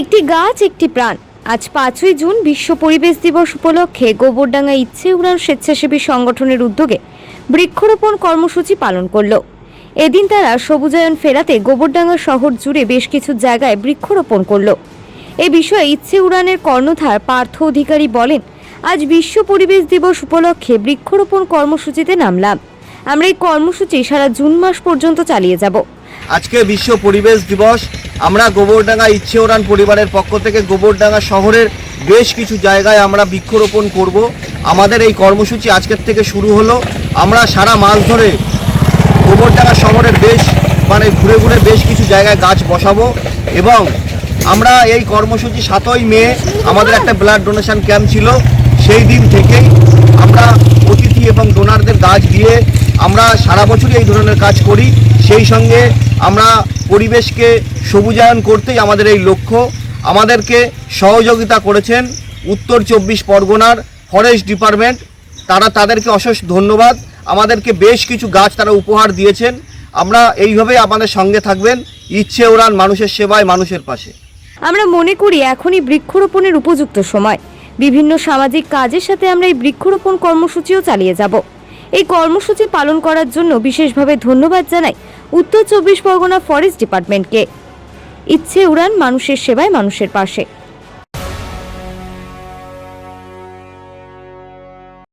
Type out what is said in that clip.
একটি গাছ, একটি প্রাণ। আজ পাঁচই জুন, বিশ্ব পরিবেশ দিবস উপলক্ষে গোবরডাঙ্গা ইচ্ছে উড়ান স্বেচ্ছাসেবী সংগঠনের উদ্যোগে বৃক্ষরোপণ কর্মসূচি পালন করল। এদিন তারা সবুজায়ন ফেরাতে গোবরডাঙ্গা শহর জুড়ে বেশ কিছু জায়গায় বৃক্ষরোপণ করল। এ বিষয়ে ইচ্ছে উড়ানের কর্ণধার পার্থ অধিকারী বলেন, আজ বিশ্ব পরিবেশ দিবস উপলক্ষে বৃক্ষরোপণ কর্মসূচিতে নামলাম। আমরা এই কর্মসূচি সারা জুন মাস পর্যন্ত চালিয়ে যাব। আজকে বিশ্ব পরিবেশ দিবস। আমরা গোবরডাঙ্গা ইচ্ছে ওরান পরিবারের পক্ষ থেকে গোবরডাঙ্গা শহরের বেশ কিছু জায়গায় আমরা বৃক্ষরোপণ করব। আমাদের এই কর্মসূচি আজকের থেকে শুরু হলো। আমরা সারা মাস ধরে গোবরডাঙ্গা শহরের বেশ মানে ঘুরে ঘুরে বেশ কিছু জায়গায় গাছ বসাবো এবং আমরা এই কর্মসূচি সাতই মে আমাদের একটা ব্লাড ডোনেশন ক্যাম্প ছিল। সেই দিন থেকেই আমরা অতিথি এবং ডোনারদের গাছ দিয়ে আমরা সারা বছরই এই ধরনের কাজ করি। সেই সঙ্গে আমরা পরিবেশকে সবুজায়ন করতেই আমাদের এই লক্ষ্য। আমাদেরকে সহযোগিতা করেছেন উত্তর চব্বিশ পরগনার ফরেস্ট ডিপার্টমেন্ট। তারা তাদেরকে অশেষ ধন্যবাদ। আমাদেরকে বেশ কিছু গাছ তারা উপহার দিয়েছেন। আমরা এইভাবেই আমাদের সঙ্গে থাকবেন। ইচ্ছে ওরান মানুষের সেবায় মানুষের পাশে। আমরা মনে করি এখনই বৃক্ষরোপণের উপযুক্ত সময়। বিভিন্ন সামাজিক কাজের সাথে আমরা এই বৃক্ষরোপণ কর্মসূচিও চালিয়ে যাব। এই কর্মসূচি পালন করার জন্য বিশেষভাবে ধন্যবাদ জানাই উত্তর চব্বিশ পরগনা ফরেস্ট ডিপার্টমেন্টকে। ইচ্ছে উড়ান মানুষের সেবায় মানুষের পাশে।